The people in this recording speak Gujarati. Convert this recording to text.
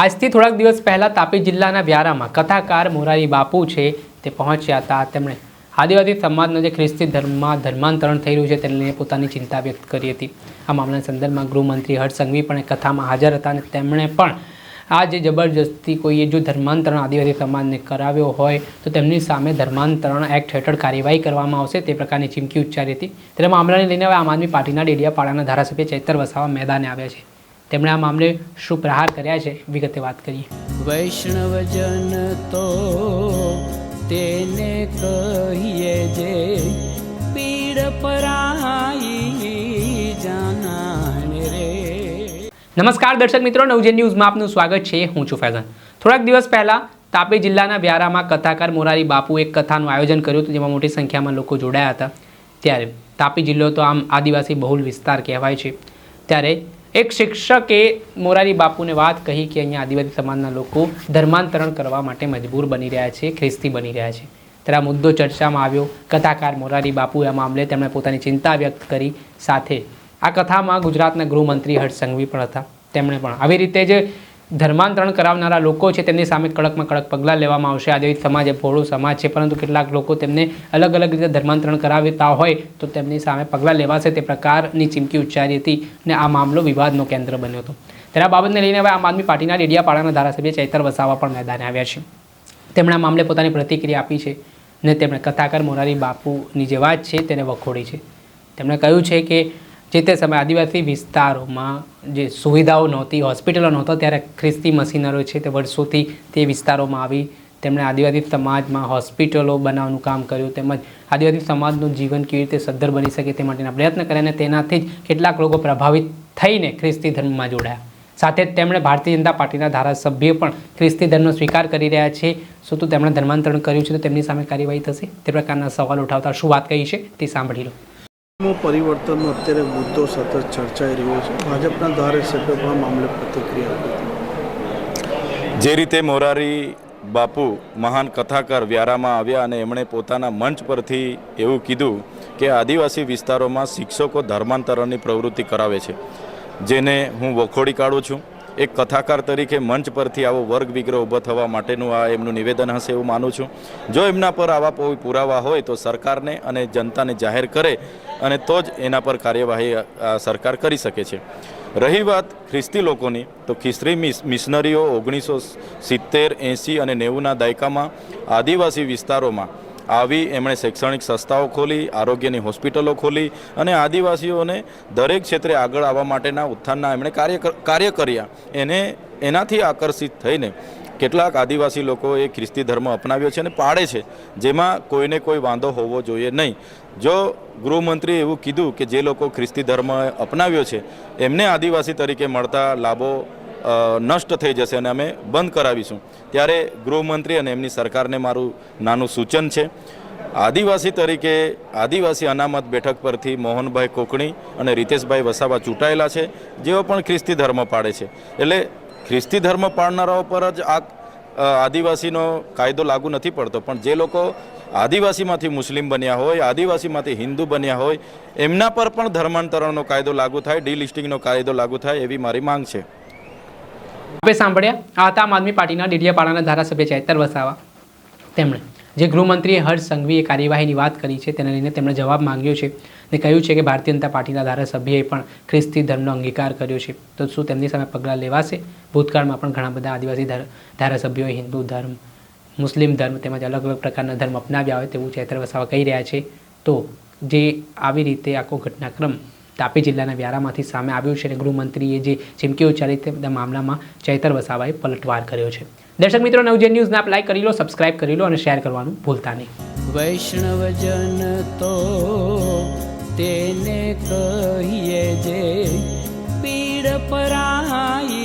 આજથી થોડાક દિવસ પહેલાં તાપી જિલ્લાના વ્યારામાં કથાકાર મોરારી બાપુ છે તે પહોંચ્યા હતા. તેમણે આદિવાસી સમાજનો જે ખ્રિસ્તી ધર્મમાં ધર્માંતરણ થઈ રહ્યું છે તેને લઈને પોતાની ચિંતા વ્યક્ત કરી હતી. આ મામલાના સંદર્ભમાં ગૃહમંત્રી હર્ષ સંઘવી પણ કથામાં હાજર હતા અને તેમણે પણ આ જે જબરજસ્તી કોઈએ જો ધર્માંતરણ આદિવાસી સમાજને કરાવ્યો હોય તો તેમની સામે ધર્માંતરણ એક્ટ હેઠળ કાર્યવાહી કરવામાં આવશે તે પ્રકારની ચીમકી ઉચ્ચારી હતી. ત્યારે મામલાને લઈને હવે આમ આદમી પાર્ટીના ડેડિયાપાડાના ધારાસભ્ય ચૈતર વસાવા મેદાને આવ્યા છે. તેમણે આ મામલે શું પ્રહાર કર્યા છે વિગતે વાત કરીએ. વૈષ્ણવજન તો તેને કહીએ જે પીડ પરાઈ જાનાને રે. નમસ્કાર દર્શક મિત્રો નવજન ન્યૂઝમાં આપનું સ્વાગત છે. હું છું ફૈઝાન. થોડાક દિવસ પહેલાં તાપી જિલ્લાના વ્યારામાં કથાકાર મોરારી બાપુ એક કથાનું આયોજન કર્યું હતું જેમાં મોટી સંખ્યામાં લોકો જોડાયા હતા. ત્યારે તાપી જિલ્લો તો આમ આદિવાસી બહુલ વિસ્તાર કહેવાય છે. ત્યારે એક શિક્ષકે મોરારી બાપુને વાત કહી કે અહીંયા આદિવાસી સમાજના લોકો ધર્માંતરણ કરવા માટે મજબૂર બની રહ્યા છે, ખ્રિસ્તી બની રહ્યા છે. ત્યારે મુદ્દો ચર્ચામાં આવ્યો. કથાકાર મોરારી બાપુ આ મામલે તેમણે પોતાની ચિંતા વ્યક્ત કરી. સાથે આ કથામાં ગુજરાતના ગૃહમંત્રી હર્ષ સંઘવી પણ હતા. તેમણે પણ આવી રીતે જે ધર્માંતરણ કરાવનારા લોકો છે, તેમની સામે કડકમાં કડક પગલાં લેવામાં આવશે. આદિવાસી સમાજ એ ભોળો સમાજ છે, પરંતુ કેટલાક લોકો તેમને અલગ અલગ રીતે ધર્માંતરણ કરાવતા હોય, તો તેમની સામે પગલાં લેવાશે તે પ્રકારની ચીમકી ઉચ્ચારી હતી અને આ મામલો વિવાદનો કેન્દ્ર બન્યો હતો. ત્યારે આ બાબતને લઈને હવે આમ આદમી પાર્ટીના ડેડિયાપાડાના ધારાસભ્ય ચૈતર વસાવા પણ મેદાને આવ્યા છે. તેમણે આ મામલે પોતાની પ્રતિક્રિયા આપી છે ને તેમણે કથાકાર મોરારી બાપુની જે વાત છે, તેને વખોડી છે. તેમણે કહ્યું છે કે જે તે સમયે આદિવાસી વિસ્તારોમાં જે સુવિધાઓ નહોતી, હોસ્પિટલો નહોતો, ત્યારે ખ્રિસ્તી મશીનરો છે તે વર્ષોથી તે વિસ્તારોમાં આવી. તેમણે આદિવાસી સમાજમાં હોસ્પિટલો બનાવવાનું કામ કર્યું તેમજ આદિવાસી સમાજનું જીવન કેવી રીતે સદ્ધર બની શકે તે માટેના પ્રયત્ન કર્યા અને તેનાથી જ કેટલાક લોકો પ્રભાવિત થઈને ખ્રિસ્તી ધર્મમાં જોડાયા. સાથે જ તેમણે ભારતીય જનતા પાર્ટીના ધારાસભ્ય પણ ખ્રિસ્તી ધર્મનો સ્વીકાર કરી રહ્યા છે. શું તો તેમણે ધર્માંતરણ કર્યું છે તો તેમની સામે કાર્યવાહી થશે? તે પ્રકારના સવાલ ઉઠાવતા શું વાત કહી છે તે સાંભળી લો. પરિવર્તનનો અત્યારે મુદ્દો સતત ચર્ચાઈ રહ્યો છે. ભાજપના ધારાસભ્ય પણ મામલે પ્રતિક્રિયા જે રીતે મોરારી બાપુ મહાન કથાકાર વ્યારામાં આવ્યા અને એમણે પોતાના મંચ પરથી એવું કીધું કે આદિવાસી વિસ્તારોમાં શિક્ષકો ધર્માંતરણની પ્રવૃત્તિ કરાવે છે. જેને હું વખોડી કાઢું છું. એક કથાકાર તરીકે મંચ પરથી આવો વર્ગ વિગ્રહ ઊભો થવા માટેનું આ એમનું નિવેદન હશે એવું માનું છું. જો એમના પર આવા કોઈ પુરાવા હોય તો સરકારને અને જનતાને જાહેર કરે અને તો જ એના પર કાર્યવાહી સરકાર કરી શકે છે. રહી વાત ખ્રિસ્તી લોકોની, તો ખ્રિસ્તી મિશનરીઓ ઓગણીસો સિત્તેર, એંસી અને નેવુંના દાયકામાં આદિવાસી વિસ્તારોમાં આવી એમણે શૈક્ષણિક સંસ્થાઓ ખોલી, આરોગ્યની હોસ્પિટલો ખોલી અને આદિવાસીઓને દરેક ક્ષેત્રે આગળ આવવા માટેના ઉત્થાનના એમણે કાર્ય કાર્ય કર્યા. એને એનાથી આકર્ષિત થઈને કેટલાક આદિવાસી લોકોએ ખ્રિસ્તી ધર્મ અપનાવ્યો છે અને પાળે છે, જેમાં કોઈને કોઈ વાંધો હોવો જોઈએ નહીં. જો ગૃહમંત્રીએ એવું કીધું કે જે લોકો ખ્રિસ્તી ધર્મ અપનાવ્યો છે, એમને આદિવાસી તરીકે મળતા લાભો નષ્ટ થઈ જશે અને અમે બંધ કરાવીશું. ત્યારે ગૃહમંત્રી અને એમની સરકારને મારું નાનું સૂચન છે. આદિવાસી તરીકે આદિવાસી અનામત બેઠક પરથી મોહનભાઈ કોકણી અને રીતેશભાઈ વસાવા ચૂંટાયેલા છે. જેઓ પણ ખ્રિસ્તી ધર્મ પાળે છે. એટલે ખ્રિસ્તી ધર્મ પાડનારાઓ પર જ આ આદિવાસીનો કાયદો લાગુ નથી પડતો. પણ જે લોકો આદિવાસીમાંથી મુસ્લિમ બન્યા હોય, આદિવાસીમાંથી હિન્દુ બન્યા હોય, એમના પર પણ ધર્માંતરણનો કાયદો લાગુ થાય, ડીલિસ્ટિંગનો કાયદો લાગુ થાય એવી મારી માંગ છે. આપણે સાંભળ્યા. આ આમ આદમી પાર્ટીના ડેડિયાપાડાના ધારાસભ્ય ચૈતર વસાવા. તેમણે જે ગૃહમંત્રીએ હર્ષ સંઘવીએ કાર્યવાહીની વાત કરી છે તેને લઈને તેમણે જવાબ માંગ્યો છે અને કહ્યું છે કે ભારતીય જનતા પાર્ટીના ધારાસભ્યએ પણ ખ્રિસ્તી ધર્મનો અંગીકાર કર્યો છે. તો શું તેમની સામે પગલાં લેવાશે? ભૂતકાળમાં પણ ઘણા બધા આદિવાસી ધાર- ધારાસભ્યોએ હિન્દુ ધર્મ, મુસ્લિમ ધર્મ તેમજ અલગ અલગ પ્રકારના ધર્મ અપનાવ્યા હોય તેવું ચૈત્ર વસાવા કહી રહ્યા છે. તો જે આવી રીતે આખો ઘટનાક્રમ તાપી જિલ્લાના વ્યારામાંથી સામે આવ્યું છે અને ગૃહમંત્રીએ જે ચીમકી ઉચ્ચારી તે મામલામાં ચૈતર વસાવાએ પલટવાર કર્યો છે. દર્શક મિત્રો, નવજે ન્યૂઝને આપ લાઈક કરી લો સબસ્ક્રાઇબ કરી લો અને શેર કરવાનું ભૂલતા નહીં. વૈષ્ણવજન તો તેને કહીએ જે પીડ પરાઈ